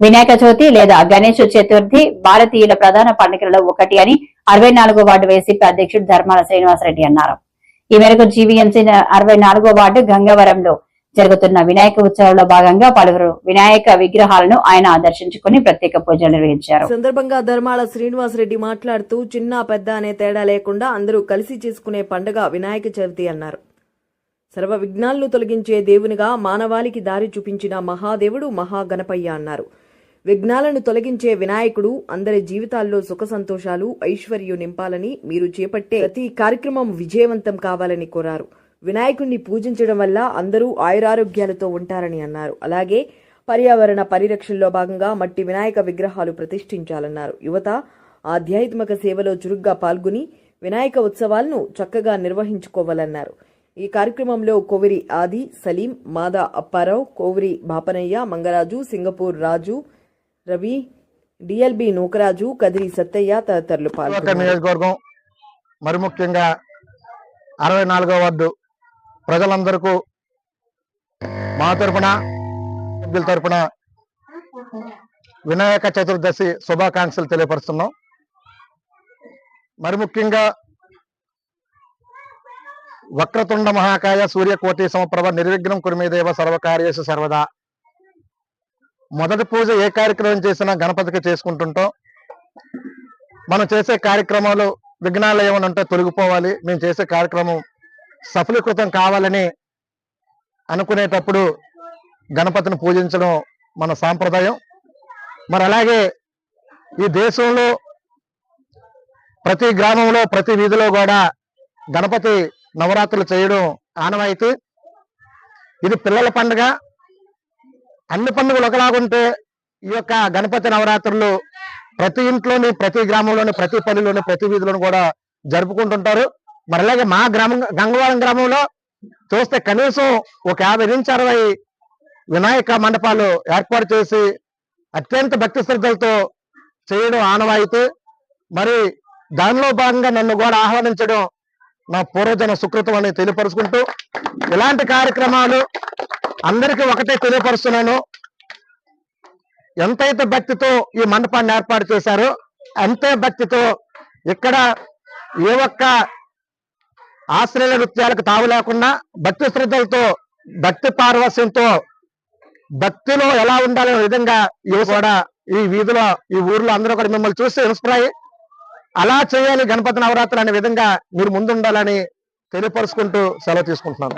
వినాయక చవితి లేదా గణేష్ చతుర్థి భారతీయుల ప్రధాన పండుగలలో ఒకటి అని అరవై నాలుగో వార్డు వైసీపీ అధ్యక్షుడు ధర్మాల శ్రీనివాసరెడ్డి అన్నారు. ఈ మేరకు జీవీఎంసీ అరవై నాలుగో వార్డు గంగవరంలో జరుగుతున్న వినాయక ఉత్సవంలో భాగంగా పలువురు వినాయక విగ్రహాలను ఆయన ఆదర్శించుకుని ప్రత్యేక పూజలు నిర్వహించారు. సందర్భంగా ధర్మాల శ్రీనివాసరెడ్డి మాట్లాడుతూ చిన్న పెద్ద అనే తేడా లేకుండా అందరూ కలిసి చేసుకునే పండుగ వినాయక చవితి అన్నారు. సర్వ విఘ్నాలను తొలగించే దేవునిగా మానవాళికి దారి చూపించిన మహాదేవుడు మహాగణపయ్య అన్నారు. విఘ్నాలను తొలగించే వినాయకుడు అందరి జీవితాల్లో సుఖ సంతోషాలు ఐశ్వర్యం నింపాలని మీరు చేపట్టే ప్రతి కార్యక్రమం విజయవంతం కావాలని కోరారు. వినాయకుడిని పూజించడం వల్ల అందరూ ఆయురారోగ్యాలతో ఉంటారని అన్నారు. అలాగే పర్యావరణ పరిరక్షణలో భాగంగా మట్టి వినాయక విగ్రహాలు ప్రతిష్ఠించాలన్నారు. యువత ఆధ్యాత్మిక సేవలో చురుగ్గా పాల్గొని వినాయక ఉత్సవాలను చక్కగా నిర్వహించుకోవాలన్నారు. ఈ కార్యక్రమంలో కోవిరి ఆది సలీం మాదా అప్పారావు కోవిరి బాపనయ్య మంగరాజు సింగపూర్ రాజు రవి డిఎల్బి నూకరాజు కదిరి సత్తయ్య తదితరులు పాల్గొన్నారు. నియోజకవర్గం మరి ముఖ్యంగా అరవై నాలుగో వార్డు ప్రజలందరికీ మా తరపున సభ్యుల తరపున వినాయక చతుర్దశి శుభాకాంక్షలు తెలియపరుస్తున్నాం. మరి ముఖ్యంగా వక్రతుండ మహాకాయ సూర్యకోటి సమప్రభ నిర్విఘ్నం కురిమేదేవ సర్వకార్యేషు సర్వదా. మొదటి పూజ ఏ కార్యక్రమం చేసినా గణపతికి చేసుకుంటుంటాం. మనం చేసే కార్యక్రమాలు విఘ్నాలు ఏమైనా ఉంటే తొలగిపోవాలి. మేము చేసే కార్యక్రమం సఫలీకృతం కావాలని అనుకునేటప్పుడు గణపతిని పూజించడం మన సాంప్రదాయం. మరి అలాగే ఈ దేశంలో ప్రతి గ్రామంలో ప్రతి వీధిలో కూడా గణపతి నవరాత్రులు చేయడం ఆనవాయితీ. ఇది పిల్లల పండుగ. అన్ని పండుగలు ఒకలాగుంటే ఈ యొక్క గణపతి నవరాత్రులు ప్రతి ఇంట్లోని ప్రతి గ్రామంలోని ప్రతి పల్లెలోని ప్రతి వీధిలోని కూడా జరుపుకుంటుంటారు. మరి అలాగే మా గ్రామం గంగవరం గ్రామంలో చూస్తే కనీసం ఒక యాభై నుంచి అరవై వినాయక మండపాలు ఏర్పాటు చేసి అత్యంత భక్తి శ్రద్ధలతో చేయడం ఆనవాయితీ. మరి దానిలో భాగంగా నన్ను కూడా ఆహ్వానించడం నా పూర్వజన సుకృతం అని తెలియపరుచుకుంటూ ఇలాంటి కార్యక్రమాలు అందరికీ ఒకటే తెలియపరుస్తున్నాను. ఎంతైతే భక్తితో ఈ మండపాన్ని ఏర్పాటు చేశారో అంతే భక్తితో ఇక్కడ ఏ ఒక్క ఆశ్రయ నృత్యాలకు తావు లేకుండా భక్తి శ్రద్ధలతో భక్తి పార్వస్యంతో భక్తిలో ఎలా ఉండాలనే విధంగా ఇవి కూడా ఈ వీధిలో ఈ ఊర్లో అందరూ కూడా మిమ్మల్ని చూసి ఇన్స్పైర్ అయ్యి అలా చేయాలి గణపతి నవరాత్రులు అనే విధంగా మీరు ముందుండాలని తెలియపరుచుకుంటూ సెలవు తీసుకుంటున్నాను.